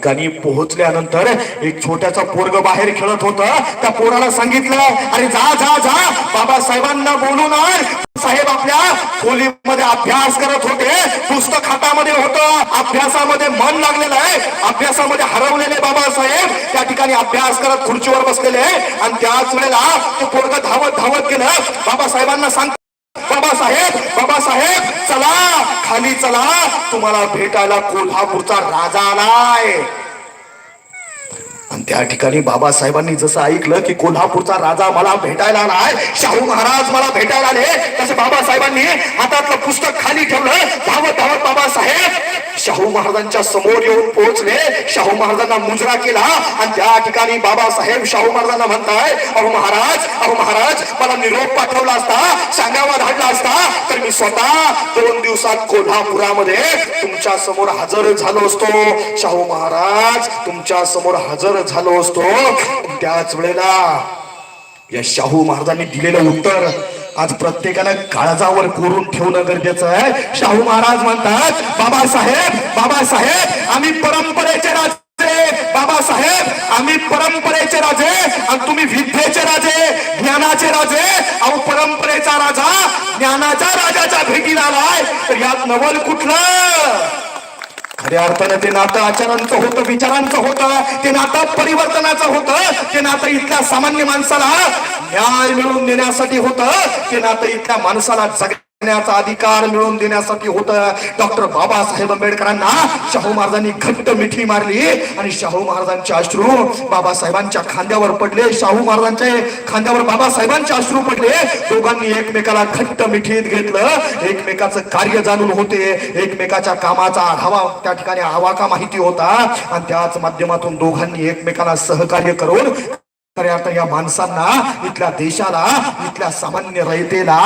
ठिकाणी पोहोचल्यानंतर एक छोट्याचा पोरग बाहेर खेळत होत. त्या पोराला सांगितलं अरे जा जा जा. बाबासाहेबांना बोलून साहेब आपल्या खोलीमध्ये अभ्यास करत होते. पुस्तक हातामध्ये होतं. अभ्यासामध्ये मन लागलेलं आहे. अभ्यासामध्ये हरवलेले बाबासाहेब त्या ठिकाणी अभ्यास करत खुर्चीवर बसलेले. आणि त्याच वेळेला तो पोरग धावत धावत गेलं. बाबासाहेबांना सांग बाबासाहेब बाबासाहेब चला खाली चला तुम्हाला भेटायला कोल्हापूरचा राजा आलाय. आणि त्या ठिकाणी बाबासाहेबांनी जसं ऐकलं की कोल्हापूरचा राजा मला भेटायला आलाय शाहू महाराज मला भेटायला आले तसे बाबासाहेबांनी हातातलं पुस्तक खाली ठेवलं धावत धावत बाबासाहेब शाहू महाराजांच्या समोर येऊन पोहोचले. शाहू महाराजांना मुजरा केला आणि त्या ठिकाणी बाबासाहेब शाहू महाराजांना म्हणताय अहो महाराज अहो महाराज मला निरोप पाठवला असता सांगावा धाडला असता तर मी स्वतः दोन दिवसात कोल्हापुरामध्ये तुमच्यासमोर हजर झालो असतो. शाहू महाराज तुमच्यासमोर हजर झालो असतो. त्याच वेळेला या शाहू महाराजांनी दिलेलं उत्तर आज प्रत्येकानं काळजावर कोरून ठेवणं गरजेचं आहे. शाहू महाराज म्हणतात बाबासाहेब बाबासाहेब आम्ही परंपरेचे राजे. बाबासाहेब आम्ही परंपरेचे राजे आणि तुम्ही विद्येचे राजे ज्ञानाचे राजे. अहो परंपरेचा राजा ज्ञानाच्या राजाच्या भेटीला आलाय. तर यात नवल कुठलं? खऱ्या अर्थानं ते नातं आचारांचं होतं विचारांचं होतं ते नातं परिवर्तनाचं होतं ते नातं इथल्या सामान्य माणसाला न्याय मिळवून देण्यासाठी होतं ते नातं इथल्या माणसाला करण्याचा अधिकार मिळवून देण्यासाठी होत. डॉक्टर बाबासाहेब आंबेडकरांना शाहू महाराजांनी घट्ट मिठी मारली आणि शाहू महाराजांचे अश्रू बाबासाहेबांच्या खांद्यावर पडले. शाहू महाराजांच्या खांद्यावर बाबासाहेबांचे अश्रू पडले. दोघांनी एकमेकाला घट्ट मिठीत घेतलं. एकमेकाचं कार्य जाणून होते. एकमेकाच्या कामाचा आढावा त्या ठिकाणी आवाका माहिती होता. आणि त्याच माध्यमातून दोघांनी एकमेकाला सहकार्य करून खऱ्या आता या माणसांना इथल्या देशाला इथल्या सामान्य रयतेला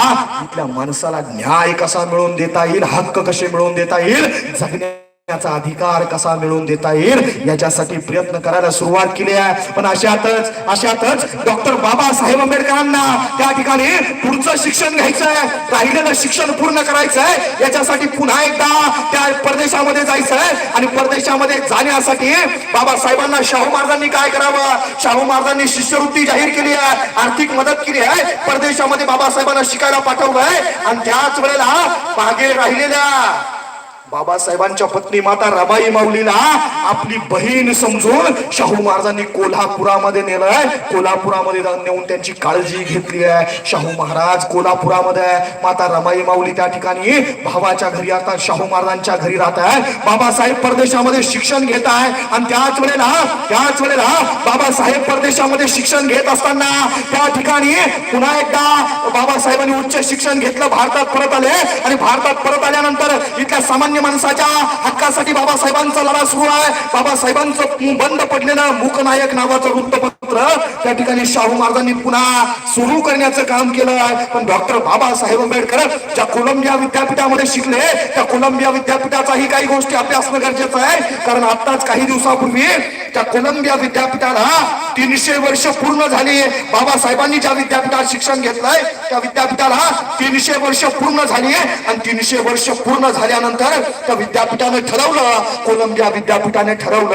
इथल्या माणसाला न्याय कसा मिळवून देता येईल हक्क कसे मिळवून देता येईल जगण्याचा अधिकार कसा मिळवून देता येईल याच्यासाठी प्रयत्न करायला सुरुवात केली आहे. पण अशातच अशातच डॉक्टर बाबासाहेब आंबेडकरांना त्या ठिकाणी पुढचं शिक्षण घ्यायचं आहे. राहिलेलं शिक्षण पूर्ण करायचं आहे. याच्यासाठी पुन्हा एकदा त्या परदेशामध्ये जायचं आहे. आणि परदेशामध्ये जाण्यासाठी बाबासाहेबांना शाहू महाराजांनी काय करावं? शाहू महाराजांनी शिष्यवृत्ती जाहीर केली आहे. आर्थिक मदत केली आहे. परदेशामध्ये बाबासाहेबांना शिकायला पाठवलं आहे आणि त्याच वेळेला मागे राहिलेल्या बाबासाहेबांच्या पत्नी माता रबाई माऊलीला आपली बहीण समजून शाहू महाराजांनी कोल्हापुरामध्ये नेलंय कोल्हापुरामध्ये नेऊन त्यांची काळजी घेतली आहे. शाहू महाराज कोल्हापुरामध्ये आहे. माता रबाई माऊली त्या ठिकाणी भावाच्या घरी आता शाहू महाराजांच्या घरी राहत आहे. बाबासाहेब परदेशामध्ये शिक्षण घेत आहे. आणि त्याच वेळेला त्याच वेळेला बाबासाहेब परदेशामध्ये शिक्षण घेत असताना त्या ठिकाणी पुन्हा एकदा बाबासाहेबांनी उच्च शिक्षण घेतलं. भारतात परत आले. आणि भारतात परत आल्यानंतर इथल्या सामान्य माणसाच्या हक्कासाठी बाबासाहेबांचा लढा सुरू आहे. बाबासाहेबांचं बंद पडलेलं मुकनायक नावाचं वृत्तपत्र त्या ठिकाणी शाहू महाराजांनी पुन्हा सुरू करण्याचं काम केलं आहे. पण डॉक्टर बाबासाहेब आंबेडकर ज्या कोलंबिया विद्यापीठामध्ये शिकले त्या कोलंबिया विद्यापीठाचाही काही गोष्टी अभ्यासणं गरजेचं आहे. कारण आताच काही दिवसापूर्वी त्या कोलंबिया विद्यापीठाला तीनशे वर्ष पूर्ण झाली. बाबासाहेबांनी ज्या विद्यापीठात शिक्षण घेतलंय त्या विद्यापीठाला तीनशे वर्ष पूर्ण झाली. आणि तीनशे वर्ष पूर्ण झाल्यानंतर त्या विद्यापीठाने ठरवलं कोलंबिया विद्यापीठाने ठरवलं.